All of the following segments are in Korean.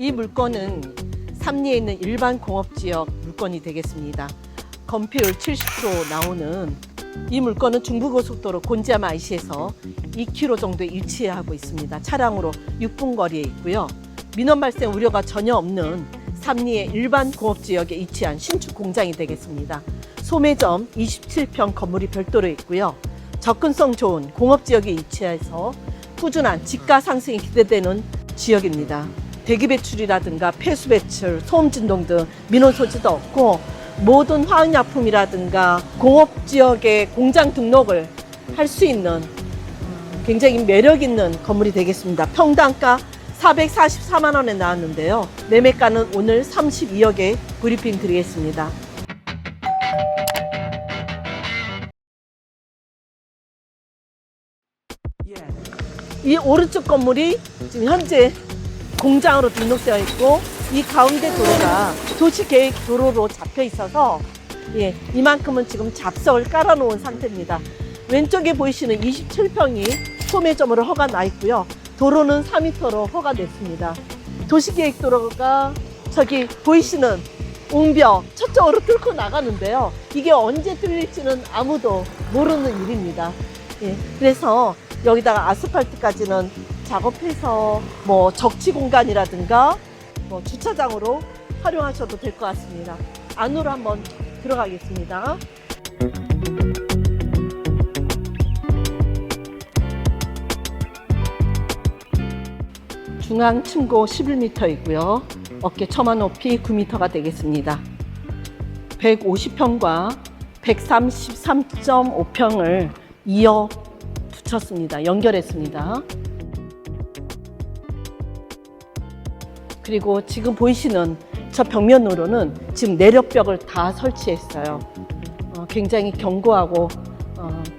이 물건은 삼리에 있는 일반 공업지역 물건이 되겠습니다. 건폐율 70% 나오는 이 물건은 중부고속도로 곤지암 IC에서 2km 정도에 위치하고 있습니다. 차량으로 6분 거리에 있고요. 민원 발생 우려가 전혀 없는 삼리의 일반 공업지역에 위치한 신축 공장이 되겠습니다. 소매점 27평 건물이 별도로 있고요. 접근성 좋은 공업지역에 위치해서 꾸준한 집가 상승이 기대되는 지역입니다. 대기 배출이라든가 폐수 배출, 소음 진동 등 민원 소지도 없고 모든 화학약품이라든가 공업 지역의 공장 등록을 할 수 있는 굉장히 매력 있는 건물이 되겠습니다. 평당가 444만 원에 나왔는데요. 매매가는 오늘 32억에 브리핑 드리겠습니다. 이 오른쪽 건물이 지금 현재 공장으로 등록되어 있고 이 가운데 도로가 도시계획 도로로 잡혀 있어서 예, 이만큼은 지금 잡석을 깔아놓은 상태입니다. 왼쪽에 보이시는 27평이 소매점으로 허가 나 있고요. 도로는 4m로 허가됐습니다. 도시계획 도로가 저기 보이시는 웅벽 저쪽으로 뚫고 나가는데요. 이게 언제 뚫릴지는 아무도 모르는 일입니다. 예, 그래서 여기다가 아스팔트까지는 작업해서 뭐 적치 공간이라든가 뭐 주차장으로 활용하셔도 될 것 같습니다. 안으로 한번 들어가겠습니다. 중앙 층고 11m이고요. 어깨 처마 높이 9m가 되겠습니다. 150평과 133.5평을 이어 붙였습니다. 연결했습니다. 그리고 지금 보이시는 저 벽면으로는 지금 내력벽을 다 설치했어요. 어, 굉장히 견고하고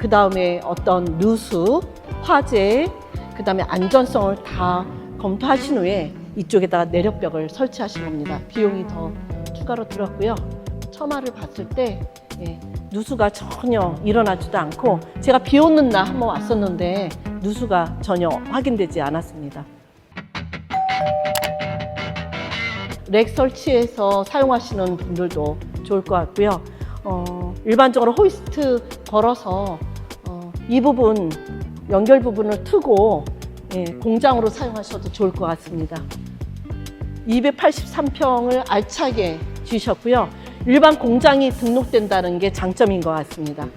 그 다음에 어떤 누수, 화재, 그 다음에 안전성을 다 검토하신 후에 이쪽에다가 내력벽을 설치하신 겁니다. 비용이 더 추가로 들었고요. 처마를 봤을 때 예, 누수가 전혀 일어나지도 않고 제가 비 오는 날 한번 왔었는데 누수가 전혀 확인되지 않았습니다. 렉 설치해서 사용하시는 분들도 좋을 것 같고요. 어, 일반적으로 호이스트 걸어서 어, 이 부분 연결 부분을 트고 예, 공장으로 사용하셔도 좋을 것 같습니다. 283평을 알차게 지으셨고요. 일반 공장이 등록된다는 게 장점인 것 같습니다.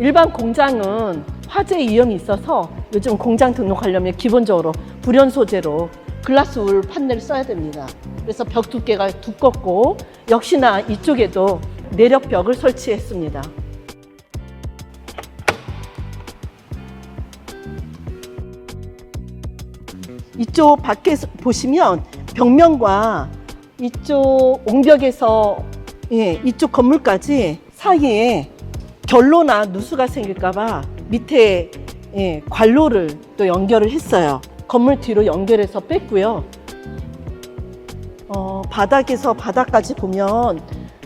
일반 공장은 화재 위험이 있어서 요즘 공장 등록하려면 기본적으로 불연 소재로 글라스 울 판넬을 써야 됩니다. 그래서 벽 두께가 두껍고 역시나 이쪽에도 내력벽을 설치했습니다. 이쪽 밖에서 보시면 벽면과 이쪽 옹벽에서 예, 이쪽 건물까지 사이에 결로나 누수가 생길까봐 밑에 예, 관로를 또 연결을 했어요. 건물 뒤로 연결해서 뺐고요. 어, 바닥에서 바닥까지 보면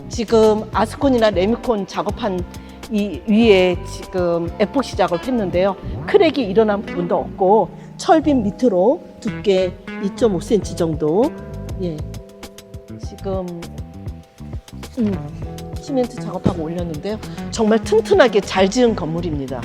지금 아스콘이나 레미콘 작업한 이 위에 지금 에폭시 작업했는데요. 크랙이 일어난 부분도 없고 철빈 밑으로 두께 2.5cm 정도 예 지금 음, 시멘트 작업하고 올렸는데요. 정말 튼튼하게 잘 지은 건물입니다.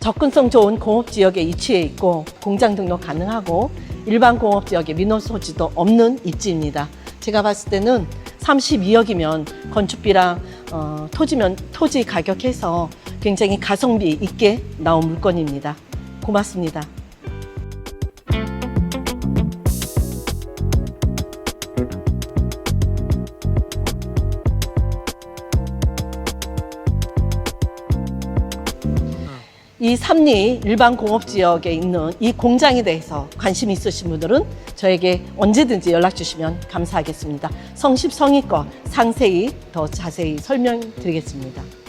접근성 좋은 공업 지역에 위치해 있고 공장 등록 가능하고 일반 공업 지역에 민원 소지도 없는 입지입니다. 제가 봤을 때는 32억이면 건축비랑 어, 토지면 토지 가격해서 굉장히 가성비 있게 나온 물건입니다. 고맙습니다. 이 삼리 일반 공업 지역에 있는 이 공장에 대해서 관심 있으신 분들은 저에게 언제든지 연락 주시면 감사하겠습니다. 성심성의껏 상세히 더 자세히 설명드리겠습니다.